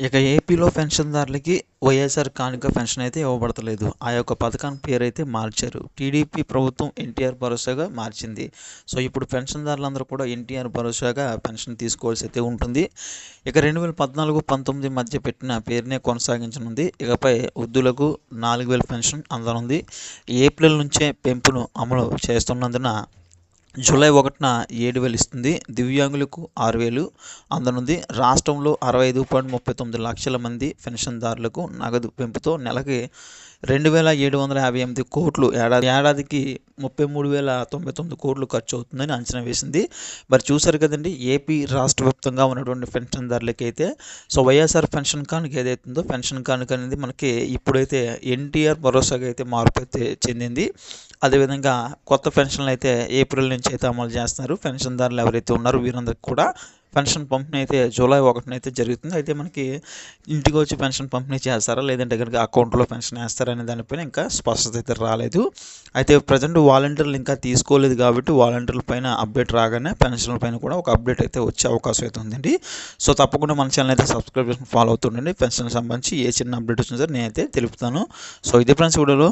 ఇక ఏపీలో పెన్షన్దారులకి వైఎస్ఆర్ కానుక పెన్షన్ అయితే ఇవ్వబడతలేదు. ఆ యొక్క పథకానికి పేరు అయితే మార్చారు. టీడీపీ ప్రభుత్వం ఎన్టీఆర్ భరోసాగా మార్చింది. సో ఇప్పుడు పెన్షన్దారులందరూ కూడా ఎన్టీఆర్ భరోసాగా పెన్షన్ తీసుకోవాల్సి అయితే ఉంటుంది. ఇక రెండు వేల పద్నాలుగు పంతొమ్మిది మధ్య పెట్టిన పేరునే కొనసాగించనుంది. ఇకపై వృద్ధులకు నాలుగు వేల పెన్షన్ అందనుంది. ఏప్రిల్ నుంచే పెంపును అమలు చేస్తున్నందున జూలై ఒకటిన ఏడు వేలు ఇస్తుంది. దివ్యాంగులకు ఆరు వేలు. అందనుంది రాష్ట్రంలో అరవై ఐదు పాయింట్ ముప్పై తొమ్మిది లక్షల మంది పెన్షన్దారులకు నగదు పెంపుతో నెలకి రెండు వేల ఏడు వందల యాభై ఎనిమిది కోట్లు ఏడాది ఏడాదికి ముప్పై మూడు వేల తొంభై తొమ్మిది కోట్లు ఖర్చు అవుతుందని అంచనా వేసింది. మరి చూసారు కదండి ఏపీ రాష్ట్ర వ్యాప్తంగా ఉన్నటువంటి పెన్షన్దారులకి అయితే సో వైఎస్ఆర్ పెన్షన్ కానుక ఏదైతుందో పెన్షన్ కానుక అనేది మనకి ఇప్పుడైతే ఎన్టీఆర్ భరోసాగా అయితే మార్పు అయితే చెందింది. అదేవిధంగా కొత్త పెన్షన్లు అయితే ఏప్రిల్ నుంచి అయితే అమలు చేస్తున్నారు. పెన్షన్దారులు ఎవరైతే ఉన్నారో వీరందరికీ కూడా పెన్షన్ పంపిణీ అయితే జూలై ఒకటిన అయితే జరుగుతుంది. అయితే మనకి ఇంటికి వచ్చి పెన్షన్ పంపిణీ చేస్తారా? లేదంటే కనుక అకౌంట్లో పెన్షన్ వేస్తారా అనే దానిపైన ఇంకా స్పష్టత అయితే రాలేదు. అయితే ప్రజెంట్ వాలంటీర్లు ఇంకా తీసుకోలేదు కాబట్టి వాలంటీర్ల పైన అప్డేట్ రాగానే పెన్షన్ల పైన కూడా ఒక అప్డేట్ అయితే వచ్చే అవకాశం అయితే ఉందండి. సో తప్పకుండా మన ఛానల్ అయితే సబ్స్క్రైబ్ చేసుకుని ఫాలో అవుతుండండి. పెన్షన్ సంబంధించి ఏ చిన్న అప్డేట్ వచ్చినా సరే నేనైతే తెలుపుతాను. సో ఇదే ఫ్రెండ్స్ వీడియోలో